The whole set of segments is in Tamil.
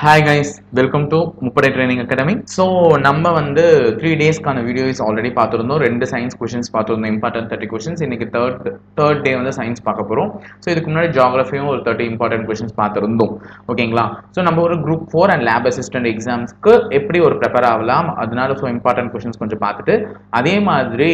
ஹாய் கைஸ் வெல்கம் டு முப்படை ட்ரைனிங் அகாடமி ஸோ நம்ம வந்து த்ரீ டேஸ்க்கான வீடியோஸ் ஆல்ரெடி பார்த்துருந்தோம். ரெண்டு சயின்ஸ் கொஷின்ஸ் பார்த்துருந்தோம். இம்பார்ட்டன்ட் தேர்ட்டி கொஷின்ஸ் இன்னைக்கு தேர்ட் தேர்ட் டே வந்து சயின்ஸ் பார்க்க போகிறோம் ஸோ இதுக்கு முன்னாடி ஜாகிரஃபியும் ஒரு தேர்ட்டி இம்பார்ட்டன்ட் கொஷின்ஸ் பார்த்துருந்தோம். ஓகேங்களா ஸோ நம்ம ஒரு group four and lab assistant எக்ஸாம்ஸ்க்கு எப்படி ஒரு ப்ரிப்பேர் ஆகலாம்? அதனால ஸோ இம்பார்ட்டன்ட் கொஷின்ஸ் கொஞ்சம் பார்த்துட்டு அதே மாதிரி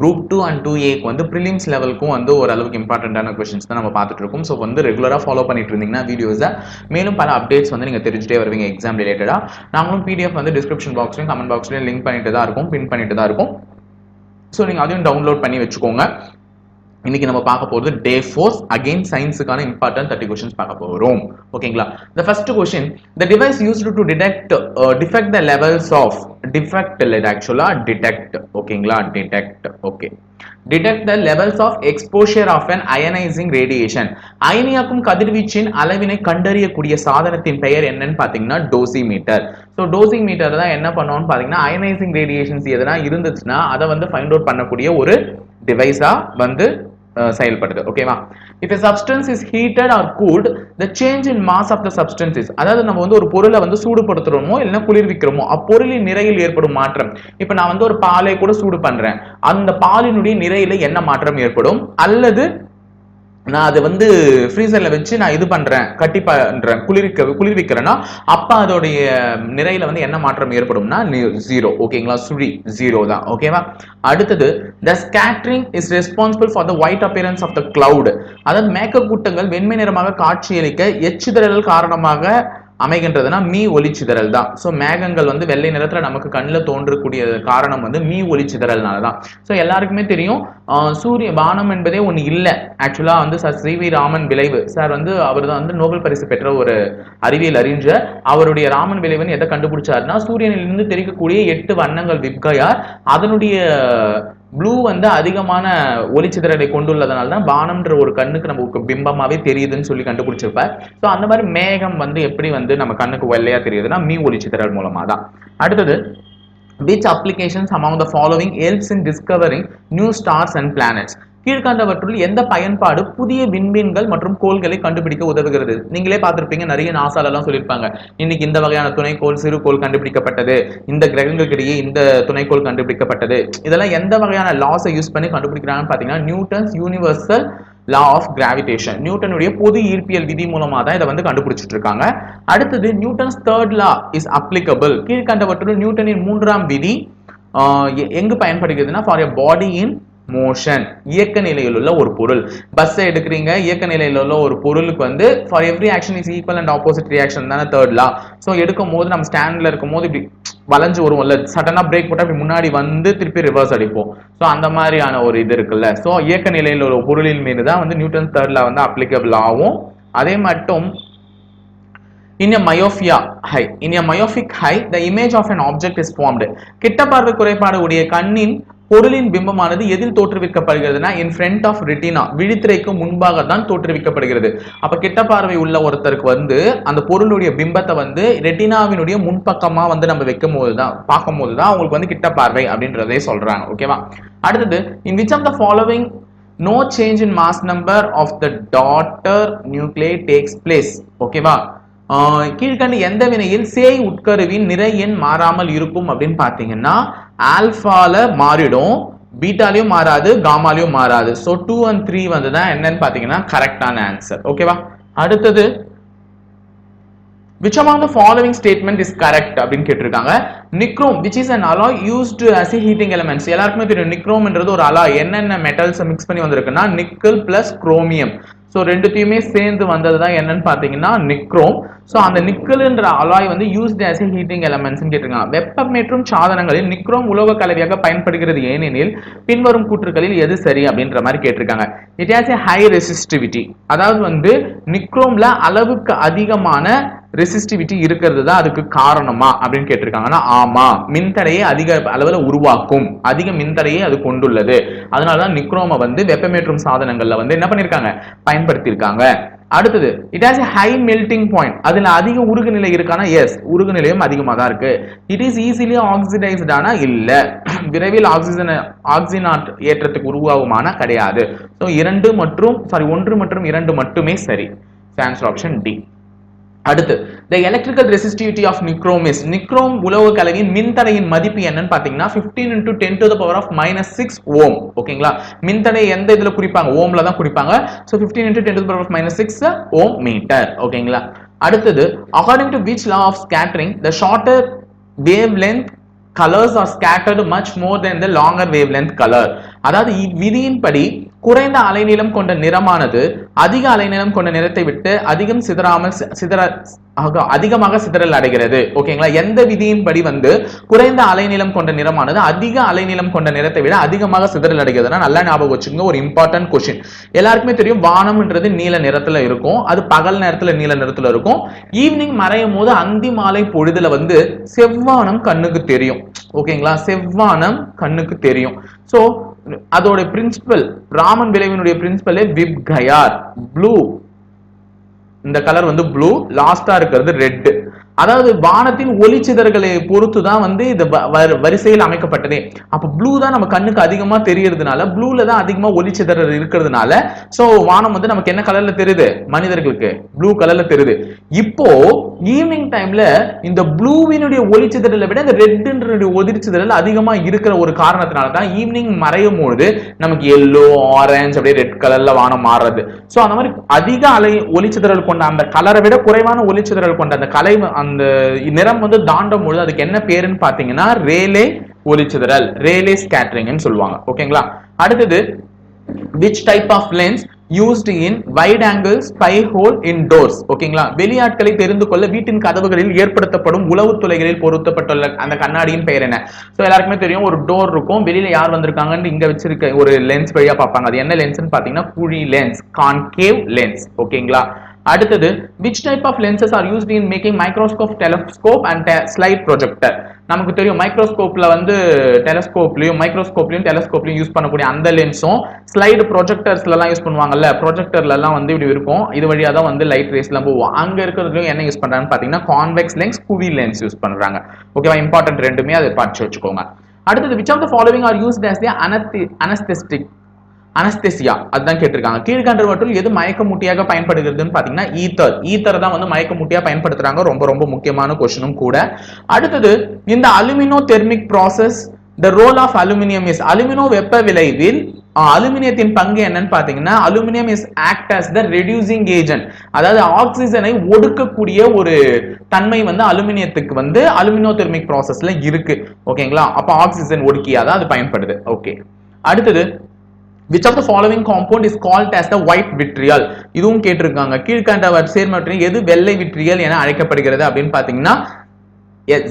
குரூப் டூ அண்ட் டூ ஏக்கு வந்து ப்ரிலிம்ஸ் லெவலுக்கும் வந்து ஓரளவுக்கு இம்பார்ட்டண்ட்டான கொஷின்ஸ் தான் நம்ம பார்த்துட்டு இருக்கோம். ஸோ வந்து ரெகுலராக ஃபாலோ பண்ணிட்டு இருந்தீங்கன்னா வீடியோஸை மேலும் பல அப்டேட்ஸ் வந்து நீங்கள் தெரிஞ்சுட்டே வருவீங்க எக்ஸாம் ரிலேட்டடாக நாங்களும் பிடிஎஃப் வந்து டிஸ்கிரிப்ஷன் பாக்ஸ்லையும் கமெண்ட் பாக்ஸ்லையும் லிங்க் பண்ணிட்டு தான் இருக்கும் பின் பண்ணிட்டு தான் இருக்கும். ஸோ நீங்கள் அதையும் டவுன்லோட் பண்ணி வச்சுக்கோங்க. இன்னைக்கு நம்ம பார்க்க போகிறது டே ஃபோர்ஸ் அகைன் சயின்ஸுக்கான இம்பார்ட்டன்ட் தேர்ட்டி கொஸ்டின்ஸ் பார்க்க போகிறோம் ஓகேங்களா? The first question the device use to detect defect the levels of defect இல்லை ஆக்சுவலாக டிடெக்ட் ஓகேங்களா? Detect okay detect the levels of exposure of an ionising radiation அயனியாக்கும் கதிர்வீச்சின் அளவினை கண்டறியக்கூடிய சாதனத்தின் பெயர் என்னன்னு பார்த்தீங்கன்னா டோசிமீட்டர். ஸோ டோசிங் மீட்டர் தான் என்ன பண்ணுவோம்னு பார்த்தீங்கன்னா அயனைசிங் ரேடியேஷன்ஸ் எதனா இருந்துச்சுன்னா அதை வந்து ஃபைண்ட் அவுட் பண்ணக்கூடிய ஒரு டிவைஸா வந்து Uh, செயல்படுது ஓகேவா if substance is heated or cooled the change in mass of the substance is அதாவது நம்ம வந்து ஒரு பொருளை வந்து சூடுபடுத்துறோமோ இல்லைன்னா குளிர்விக்கிறோமோ அப்பொருளின் நிறையில் ஏற்படும் மாற்றம். இப்போ நான் வந்து ஒரு பாலை கூட சூடு பண்றேன். அந்த பாலினுடைய நிறையில என்ன மாற்றம் ஏற்படும்? அல்லது நான் அதை வந்து ஃப்ரீசரில் வச்சு நான் இது பண்ணுறேன் கட்டி பண்ணுறேன் குளிர்க்க குளிர்விக்கிறேன்னா அப்போ அதோடைய நிறையில வந்து என்ன மாற்றம் ஏற்படும்னா ஜீரோ ஓகேங்களா சுழி ஜீரோ தான். ஓகேவா அடுத்தது the scattering is responsible for the white appearance of the cloud அதாவது மேகக்கூட்டங்கள் வெண்மை நிறமாக காட்சியளிக்க எச்சுதழல் காரணமாக அமைகின்றதுனா மீ ஒளிச்சிதறல் தான் ஸோ மேகங்கள் வந்து வெள்ளை நிறத்துல நமக்கு கண்ணில் தோன்றக்கூடிய காரணம் வந்து மீ ஒளிச்சிதறல்னால தான் ஸோ எல்லாருக்குமே தெரியும் சூரிய வானம் என்பதே ஒன்று இல்லை. ஆக்சுவலாக வந்து சார் சி வி ராமன் விளைவு. சார் வந்து அவர் தான் வந்து நோபல் பரிசு பெற்ற ஒரு அறிவியல் அறிஞர். அவருடைய ராமன் விளைவுன்னு எதை கண்டுபிடிச்சாருன்னா சூரியனிலிருந்து தெரிவிக்கக்கூடிய எட்டு வண்ணங்கள் விப்கையார் அதனுடைய ப்ளூ வந்து அதிகமான ஒளிச்சிதறலை கொண்டுள்ளதுனால தான் வானம்ன்ற ஒரு கண்ணுக்கு நமக்கு பிம்பமாவே தெரியுதுன்னு சொல்லி கண்டுபிடிச்சிருப்பார். ஸோ அந்த மாதிரி மேகம் வந்து எப்படி வந்து நம்ம கண்ணுக்கு வெள்ளையா தெரியுதுன்னா மீ ஒளிச்சிதறல் மூலமா தான் அடுத்தது which applications amount the following helps in discovering new stars and planets கீழ்கண்டவற்றுள் எந்த பயன்பாடு புதிய விண்மீன்கள் மற்றும் கோள்களை கண்டுபிடிக்க உதவுகிறது? நீங்களே பார்த்துருப்பீங்க நிறைய நாசாலெல்லாம் சொல்லியிருப்பாங்க. இன்னைக்கு இந்த வகையான துணைக்கோள் சிறுகோள் கண்டுபிடிக்கப்பட்டது. இந்த கிரகங்களுக்கிடையே இந்த துணைக்கோள் கண்டுபிடிக்கப்பட்டது. இதெல்லாம் எந்த வகையான லாஸை யூஸ் பண்ணி கண்டுபிடிக்கிறாங்கன்னு பார்த்தீங்கன்னா Newton's universal law of gravitation நியூட்டனுடைய பொது ஈர்ப்பியல் விதி மூலமாக தான் இதை வந்து கண்டுபிடிச்சிட்டு இருக்காங்க. அடுத்தது Newton's third law is applicable கீழ்கண்டவற்றுள் நியூட்டனின் மூன்றாம் விதி எங்கு பயன்படுகிறதுனா for a body in motion இயக்க நிலையில் உள்ள ஒரு பொருள். பஸ்ஸை எடுக்கிறீங்க இயக்க நிலையில் உள்ள ஒரு பொருளுக்கு வந்து for every action is equal and opposite reaction தானே தேர்ட் லா ஸோ எடுக்கும் போது நம்ம ஸ்டாண்ட்ல இருக்கும் போது இப்படி வளைஞ்சு வருவோம்ல சடனாக பிரேக் போட்டால் இப்படி முன்னாடி வந்து திருப்பி ரிவர்ஸ் அடிப்போம். ஸோ அந்த மாதிரியான ஒரு இது இருக்குல்ல. ஸோ இயக்க நிலையில் உள்ள பொருளின் மீது தான் வந்து நியூட்டன் தேர்ட்ல வந்து அப்ளிகபிள் ஆகும். அதே மட்டும் in a myopia eye in a myopic eye the image of an object is formed கிட்ட பார்வை குறைபாடு உடைய கண்ணின் பொருளின் பிம்பமானது எதில் தோற்றுவிக்கப்படுகிறதுனா இன் ஃப்ரண்ட் ஆஃப் ரெட்டினா விழித்திரைக்கு முன்பாக தான் தோற்றுவிக்கப்படுகிறது. அப்ப கிட்ட பார்வை உள்ள ஒருத்தருக்கு வந்து அந்த பொருளுடைய பிம்பத்தை வந்து ரெட்டினாவினுடைய முன்பக்கமா வந்து நம்ம வைக்கும் போது தான் பார்க்கும் போது தான் அவங்களுக்கு வந்து கிட்ட பார்வை அப்படின்றதே சொல்றாங்க ஓகேவா அடுத்தது in which of the following no change in mass number of the daughter நியூக்ளியை takes place ஓகேவா கீழ்கண்டு எந்த வினையில் சேய் உட்கருவின் நிறை எண் மாறாமல் இருக்கும் அப்படின்னு பார்த்தீங்கன்னா ஆல்ஃபால மாறிடும் பீட்டாலையும் மாறாது காமாலையும் மாறாது. ஸோ டூ அண்ட் த்ரீ வந்து தான் என்னன்னு பார்த்தீங்கன்னா கரெக்டான ஆன்சர் ஓகேவா அடுத்தது which among the following statement is correct அப்படின்னு கேட்டிருக்காங்க. Nichrome which is an alloy used as heating elements எல்லாருக்குமே தெரியும் நிக்ரோம்ன்றது ஒரு அலாய் என்னென்ன மெட்டல்ஸை மிக்ஸ் பண்ணி வந்திருக்குன்னா நிக்கல் பிளஸ் குரோமியம் ஸோ ரெண்டுத்தையுமே சேர்ந்து வந்தது தான் என்னன்னு பார்த்தீங்கன்னா நிக்ரோம் ஸோ அந்த நிக்கல்ன்ற அலாய் வந்து used as a heating elements கேட்டிருக்காங்க. வெப்பமேற்றும் சாதனங்களில் நிக்ரோம் உலோக கலவையாக பயன்படுகிறது ஏனெனில் பின்வரும் கூற்றுகளில் எது சரி அப்படின்ற மாதிரி கேட்டிருக்காங்க. It has a high resistivity அதாவது வந்து நிக்ரோம்ல அளவுக்கு அதிகமான ரெசிஸ்டிவிட்டி இருக்கிறது தான் அதுக்கு காரணமா அப்படின்னு கேட்டிருக்காங்கன்னா ஆமா மின்தடையை அதிக அளவில் உருவாக்கும். அதிக மின்தடையை அது கொண்டுள்ளது. அதனாலதான் நிக்ரோமை வந்து வெப்பமேற்றும் சாதனங்கள்ல வந்து என்ன பண்ணிருக்காங்க? பயன்படுத்தியிருக்காங்க. அடுத்தது it has high melting point அதுல அதிக உருகு நிலை இருக்கானா? எஸ் உருகு நிலையும் அதிகமாக தான் இருக்கு இட் இஸ் ஈஸிலி ஆக்சிடைஸ்டானா இல்ல. விரைவில் ஆக்சிஜன் ஆக்சிஜனாட் ஏற்றத்துக்கு உருவாகுமானா கிடையாது. ஸோ இரண்டு மற்றும் சாரி ஒன்று மற்றும் இரண்டு மட்டுமே சரி. ஆன்சர் ஆப்ஷன் டி அடுத்து the electrical resistivity of nichrome is nichrome உலோக கலவையின் மின்தடையின் மதிப்பு என்னன்னு பாத்தீங்கன்னா fifteen into ten to the power of minus six ohm ஓகேங்களா மின்தடை எந்த இதுல குறிப்பாங்க ஓம்ல தான் குறிப்பாங்க so fifteen into ten to power of minus six ohm metre ஓகேங்களா அடுத்தது according to which law of scattering the shorter wavelength colours are scattered much more than the longer wavelength colour அதாவது விதியின்படி குறைந்த அலைநீளம் கொண்ட நிறமானது அதிக அலைநீளம் கொண்ட நிறத்தை விட்டு அதிகம் சிதறாமல் சிதற அதிகமாக சிதறல் அடைகிறது. ஓகேங்களா? எந்த விதியின்படி வந்து குறைந்த அலைநீளம் கொண்ட நிறமானது அதிக அலைநீளம் கொண்ட நிறத்தை விட அதிகமாக சிதறல் அடைகிறதுனா நல்லா ஞாபகம் வச்சுங்க ஒரு இம்பார்ட்டன்ட் கொஸ்டின் எல்லாருக்குமே தெரியும் வானம்ன்றது நீல நிறத்துல இருக்கும் அது பகல் நேரத்துல நீல நிறத்துல இருக்கும். ஈவினிங் மறையும் போது அந்தி மாலை பொழுதுல வந்து செவ்வானம் கண்ணுக்கு தெரியும். ஓகேங்களா? செவ்வானம் கண்ணுக்கு தெரியும். சோ அதோட பிரின்சிபல் ராமன் விளைவினுடைய பிரின்சிபலே விப் கயார். ப்ளூ இந்த கலர் வந்து ப்ளூ லாஸ்டா இருக்கிறது ரெட் அதாவது வானத்தின் ஒளிச்சிதறல்களை பொறுத்து தான் வந்து இந்த வ- வரிசையில் அமைக்கப்பட்டதே. அப்போ ப்ளூ தான் நம்ம கண்ணுக்கு அதிகமா தெரியறதுனால ப்ளூல தான் அதிகமா ஒளிச்சிதறல் இருக்கிறதுனால சோ வானம் வந்து நமக்கு என்ன கலர்ல தெரியுது? மனிதர்களுக்கு. ப்ளூ கலர்ல தெரியுது. இப்போ ஈவினிங் டைம்ல இந்த ப்ளூவினுடைய ஒளிச்சிதறலை விட இந்த ரெட்ன்ற ஒதிர்ச்சிதறல் அதிகமா இருக்கிற ஒரு காரணத்தினால தான் ஈவினிங் மறையும் பொழுது நமக்கு எல்லோ ஆரஞ்சு அப்படியே ரெட் கலர்ல வானம் மாறுறது. ஸோ அந்த மாதிரி அதிக அலை ஒளிச்சிதறல் கொண்ட அந்த கலரை விட குறைவான ஒளிச்சிதறல் கொண்ட அந்த கலை அந்த நிறம் வந்து தாண்டும் பொழுது அதுக்கு என்ன பேருன்னு பாத்தீங்கன்னா ரேலே ஒளிச்சிதறல் ரேலே ஸ்கேட்டரிங்னு சொல்லுவாங்க. ஓகேங்களா அடுத்தது which type of lens used in wide angle spy hole in doors ஓகேங்களா வெளியாட்களை தெரிந்து கொள்ள வீட்டின் கதவுகளில் ஏற்படுத்தப்படும் உளவு துளைகளில் பொருத்தப்பட்டுள்ள அந்த கண்ணாடியின் பெயர் என்ன? சோ எல்லாருக்குமே தெரியும் ஒரு டோர் இருக்கும். வெளியில யார் வந்திருக்காங்கன்னு இங்க வச்சிருக்க ஒரு லென்ஸ் வழியா பார்ப்பாங்க. அது என்ன லென்ஸ்னு பாத்தீங்கன்னா குழி லென்ஸ் கான்கேவ் லென்ஸ் ஓகேங்களா அடுத்தது which type of lenses are used in making microscope telescope and slide projector நமக்கு தெரியும் மைக்ரோஸ்கோப்ல வந்து டெலஸ்கோப்லயும் மைக்ரோஸ்கோப்லயும் டெலஸ்கோப்லயும் யூஸ் பண்ணக்கூடிய அந்த லென்ஸும் ஸ்லைடு ப்ரொஜெக்டர்ஸ்ல எல்லாம் யூஸ் பண்ணுவாங்கல்ல ப்ரொஜெக்டர்ல எல்லாம் வந்து இப்படி இருக்கும். இது வழியா தான் வந்து லைட் ரேஸ் எல்லாம் போவோம் அங்க இருக்கிறதுலயும் என்ன யூஸ் பண்றாங்கன்னு பாத்தீங்கன்னா கான்வெக்ஸ் லென்ஸ் குவி லென்ஸ் யூஸ் பண்றாங்க. ஓகேவா இம்பார்ட்டன்ட் ரெண்டுமே அதை படிச்சு வச்சுக்கோங்க. அடுத்தது which of the following are used as the அனஸ்தி anesthetic anaesthesia அதுதான் கேட்டிருக்காங்க. கீழ்கண்டவற்றுள் எது மயக்கமூட்டியாக பயன்படுகிறதுன்னு பாத்தீங்கன்னா ஈத்தர் ஈத்தர் தான் வந்து மயக்கமூட்டியா பயன்படுத்துறாங்க. ரொம்ப ரொம்ப முக்கியமான கொஸ்டினும் கூட. அடுத்தது இந்த aluminothermic process the role of aluminium is alumino வெப்ப விளைவில் அலுமினியத்தின் பங்கு என்னன்னு பாத்தீங்கன்னா aluminium is act as the reducing agent அதாவது ஆக்சிஜனை ஒடுக்கக்கூடிய ஒரு தன்மை வந்து அலுமினியத்துக்கு வந்து அலுமினோ தெர்மிக் ப்ராசஸ்ல இருக்கு. ஓகேங்களா அப்ப ஆக்சிஜன் ஒடுக்கியாதான் அது பயன்படுது. ஓகே அடுத்தது which of the following compound is called as the white vitriol இதுவும் கேட்டிருக்காங்க. கீழ்கண்டவர் சேர்மற்றின் எது வெள்ளை விட்ரியல் என அழைக்கப்படுகிறது அப்படின்னு பாத்தீங்கன்னா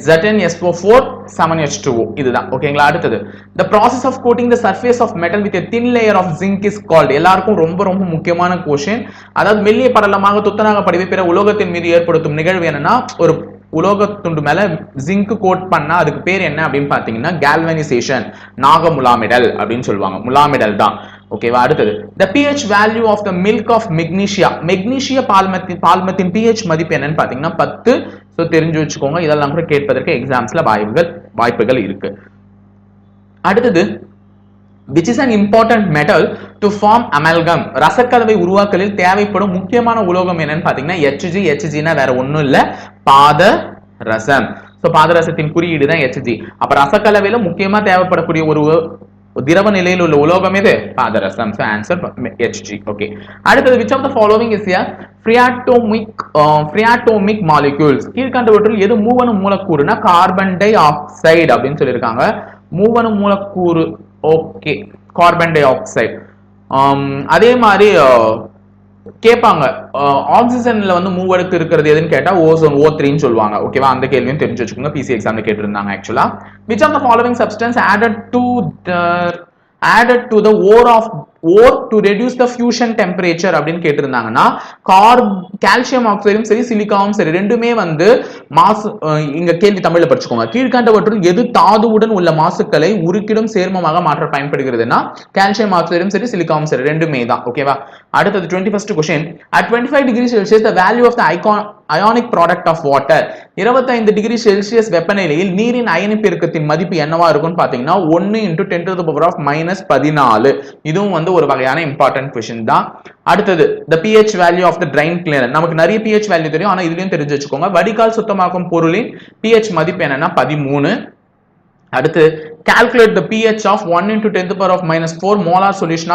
ZnSO4 7H2O இதுதான். ஓகேங்களா அடுத்தது. The process of coating the surface of metal with a thin layer of zinc is called. எல்லாருக்கும் ரொம்ப ரொம்ப முக்கியமான கொஷின் அதாவது மெல்லிய படலமாக துத்தநாக படிவை பிற உலோகத்தின் மீது ஏற்படுத்தும் நிகழ்வு என்னன்னா ஒரு உலோக துண்டு மேல ஜிங்க் கோட் பண்ணா அதுக்கு பேர் என்ன அப்படின்னு பாத்தீங்கன்னா கேல்வனைசேஷன் நாக முலாமிடல் அப்படின்னு சொல்லுவாங்க. முலாமிடல் தான். ஓகேவா அடுத்தது. The pH value of the milk of magnesia magnesia பால்மத்தின் பால்மத்தின் பிஹெச் மதிப்பு என்னன்னு பாத்தீங்கன்னா பத்து. ஸோ தெரிஞ்சு வச்சுக்கோங்க. இதெல்லாம் கூட கேட்பதற்கு எக்ஸாம்ஸ்ல வாய்ப்புகள் வாய்ப்புகள் இருக்கு. அடுத்தது which is an important metal to form amalgam. ரசக்கலவை உருவாக்கலில் தேவைப்படும் முக்கியமான உலோகம் என்னன்னு பார்த்தீங்கன்னா HG HG னா வேற ஒண்ணும் இல்ல. பாத ரசம். சோ பாதரசத்தின் குறியீடு தான் HG அப்ப ரசக்கலவையில முக்கியமா தேவைப்படக்கூடிய ஒரு திரவ நிலையில் உள்ள உலோகம் எது? பாதரசம் சோ ஆன்சர் HG ஓகே அடுத்தது which of the following is a triatomic triatomic molecules கீழ்கண்டவற்றில் எது மூவன மூலக்கூறுனா கார்பன் டை ஆக்சைடு அப்படின்னு சொல்லியிருக்காங்க. மூவன மூலக்கூறு ஓகே கார்பன் டை ஆக்சைடு அதே மாதிரி uh, கேட்பாங்க ஆக்சிஜன்ல uh, வந்து மூவடுக்கு இருக்கிறது எதுன்னு கேட்டா ஓசோன் ஓ த்ரீன்னு சொல்லுவாங்க. ஓகேவா அந்த கேள்வியும் தெரிஞ்சு வச்சுக்கோங்க. பிசி எக்ஸாம்ல கேட்டிருந்தாங்க actually which of the following substance added to added to the ore of ore to reduce the fusion temperature அப்படின்னு கேட்டிருந்தாங்கன்னா கார் கால்சியம் ஆக்சைடும் சரி சிலிக்காவும் சரி ரெண்டுமே வந்து மாசு அஹ் இங்க கேள்வி தமிழ்ல படிச்சுக்கோங்க. கீழ்கண்டவற்றுள் எது தாதுவுடன் உள்ள மாசுக்களை உருக்கிடும் சேர்மமாக மாற்ற பயன்படுகிறதுனா கால்சியம் ஆக்சைடும் சரி சிலிக்காவும் சரி ரெண்டுமே தான். ஓகேவா அடுத்தது twenty first question at twenty five degree Celsius the value of the icon ionic product of water இருபத்தைந்து டிகிரி செல்சியஸ் வெப்பநிலையில் நீரின் அயனிப்பெருக்கத்தின் மதிப்பு என்னவா இருக்கும்னு பாத்தீங்கன்னா ஒன்னு into ten to power of minus பதினாலு. இதுவும் வந்து வந்து ஒரு வகையான இம்பார்ட்டன்ட் கொஷின் தான். அடுத்தது the pH value of the drain cleaner நமக்கு நிறைய பிஹெச் வேல்யூ தெரியும் ஆனா இதுலயும் தெரிஞ்சு வச்சுக்கோங்க. வடிகால் சுத்தமாக்கும் பொருளின் பிஹெச் மதிப்பு என்னன்னா பதிமூணு. அடுத்து calculate the pH of 1 into 10 to the power of minus 4 molar solution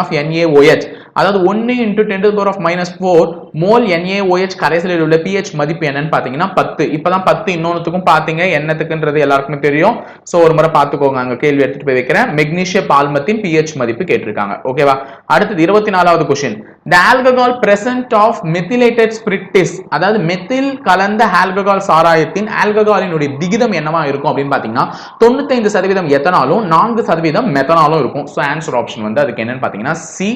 அதாவது ஒன்னு into tenth power of minus four mole NaOH கரைசலில் உள்ள பிஹெச் மதிப்பு என்னன்னு பாத்தீங்கன்னா 10 இப்பதான் 10 இன்னொன்னுத்துக்கும் பாத்தீங்க. என்னத்துக்குன்றது எல்லாருக்குமே தெரியும். சோ ஒரு முறை பாத்துக்கோங்க. அங்க கேள்வி எடுத்துட்டு போய் வைக்கிறேன். மெக்னீஷிய பால்மத்தின் பிஹெச் மதிப்பு கேட்டிருக்காங்க. ஓகேவா அடுத்தது இருபத்தி நாலாவது question the alcohol present of methylated spirits அதாவது மெத்தில் கலந்த ஆல்கஹால் சாராயத்தின் ஆல்கஹாலினுடைய விகிதம் என்னவா இருக்கும் அப்படின்னு பாத்தீங்கன்னா தொண்ணூத்தைந்து சதவீதம் எத்தனாலும் நான்கு சதவீதம் மெத்தனாலும் இருக்கும். ஸோ ஆன்சர் ஆப்ஷன் வந்து அதுக்கு என்னன்னு பாத்தீங்கன்னா சி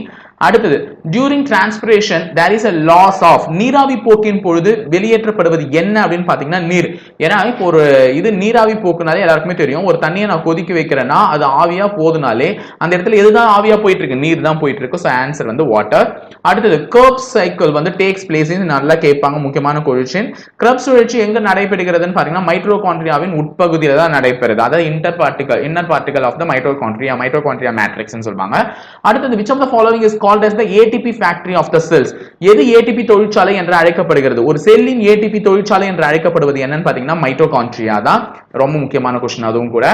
அடுத்தது during transpiration there is a loss of நீராவி போக்கின் பொழுது வெளியேற்றப்படுவது என்ன அப்படின்னு பாத்தீங்கன்னா நீர். ஏன்னா இப்போ ஒரு இது நீராவி போக்குனாலே எல்லாருக்குமே தெரியும். ஒரு தண்ணியை நான் கொதிக்க வைக்கிறேன்னா அது ஆவியா போதுனாலே அந்த இடத்துல எதுதான் ஆவியா போயிட்டு இருக்கு நீர் தான் போயிட்டு இருக்கு ஸோ ஆன்சர் வந்து வாட்டர் அடுத்தது கர்ப் சைக்கிள் வந்து டேக்ஸ் பிளேஸ் நல்லா கேட்பாங்க முக்கியமான கொழிச்சின் கிரப் சுழற்சி எங்க நடைபெறுகிறதுன்னு பாத்தீங்கன்னா மைட்ரோகான்ட்ரியாவின் உட்பகுதியில தான் நடைபெறுது. அதாவது inter particle inner particle of the mitochondria mitochondria matrix சொல்லுவாங்க. அடுத்தது which of the following is called as the ATP factory of the cells எது ஏடிபி தொழிற்சாலை என்று அழைக்கப்படுகிறது? ஒரு செல்லின் ஏடிபி தொழிற்சாலை என்று அழைக்கப்படுவது என்னன்னு பாத்தீங்கன்னா மைட்டோகான்ட்ரியா தான். ரொம்ப முக்கியமான கொஸ்டின் அதுவும் கூட.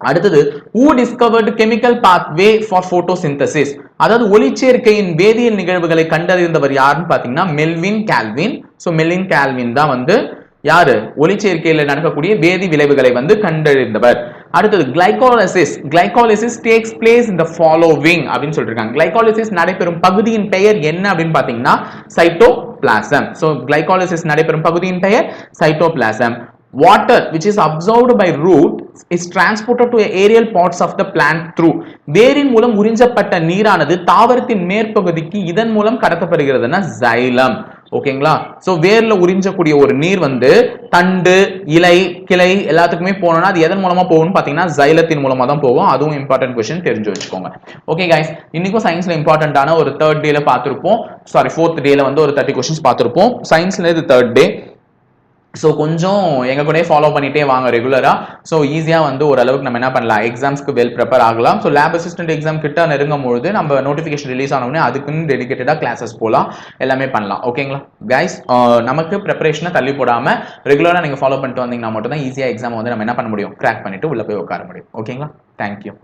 அடுத்தது who discovered chemical pathway for photosynthesis? அதாவது ஒளிச்சேர்க்கையின் வேதியியல் நிகழ்வுகளை கண்டறிந்தவர் யாருன்னு பாத்தீங்கன்னா Melvin Calvin. So Melvin Calvin தான் வந்து யாரு? ஒளிச்சேர்க்கையில் நடக்கக்கூடிய வேதி விளைவுகளை வந்து கண்டறிந்தவர். அடுத்தது கிளைகாலிசிஸ் கிளைகாலிசிஸ் டேக்ஸ் பிளேஸ் இந்த ஃபாலோவிங் அப்படின்னு சொல்லிருக்காங்க. கிளைகாலிசிஸ் நடைபெறும் பகுதியின் பெயர் என்ன அப்படின்னு பாத்தீங்கன்னா சைட்டோபிளாசம் ஸோ கிளைகாலிசிஸ் நடைபெறும் பகுதியின் பெயர் cytoplasm water which is absorbed by root is transported to aerial parts of the plant through. வேரின் மூலம் உறிஞ்சப்பட்ட நீரானது தாவரத்தின் மேற்பகுதிக்கு இதன் மூலம் கடத்தப்படுகிறதுனா xylem. ஓகேங்களா? சோ வேர்ல உறிஞ்சக்கூடிய ஒரு நீர் வந்து தண்டு இலை கிளை எல்லாத்துக்குமே போனோம்னா அது எதன் மூலமா போகும்னு பாத்தீங்கன்னா ஜைலத்தின் மூலமா தான் போகும். அதுவும் இம்பார்ட்டன்ட் கொஸ்டின் தெரிஞ்சு வச்சுக்கோங்க. ஓகே கைஸ் இன்னைக்கும் சயின்ஸ்ல இம்பார்ட்டன்டான ஒரு தேர்ட் டேல பார்த்துருப்போம். சாரி ஃபோர்த் டேல வந்து ஒரு தேர்ட்டி கொஸ்டின்ஸ் பார்த்துருப்போம். சயின்ஸ்ல இது தேர்ட் டே ஸோ கொஞ்சம் எங்க கூடயே ஃபாலோ பண்ணிகிட்டே வாங்க ரெகுலராக ஸோ ஈஸியாக வந்து ஓரளவுக்கு நம்ம என்ன பண்ணலாம்? எக்ஸாம்ஸ்க்கு வெல் ப்ரிப்பேர் ஆகலாம். ஸோ லேப் அசிஸ்டன்ட் எக்ஸாம் கிட்ட நெருங்கும் பொழுது நம்ம நோட்டிஃபிகேஷன் ரிலீஸ் ஆனவுடனே அதுக்குன்னு டெடிக்கேட்டடாக கிளாஸஸ் போகலாம் எல்லாமே பண்ணலாம். ஓகேங்களா கைஸ் நமக்கு ப்ரிப்பரேஷனை தள்ளி போடாமல் ரெகுலராக நீங்கள் ஃபாலோ பண்ணிட்டு வந்தீங்கன்னா மட்டும் தான் ஈஸியாக எக்ஸாம் வந்து நம்ம என்ன பண்ண முடியும்? கிராக் பண்ணிவிட்டு உள்ளே போய் உட்கார முடியும். ஓகேங்களா தேங்க்யூ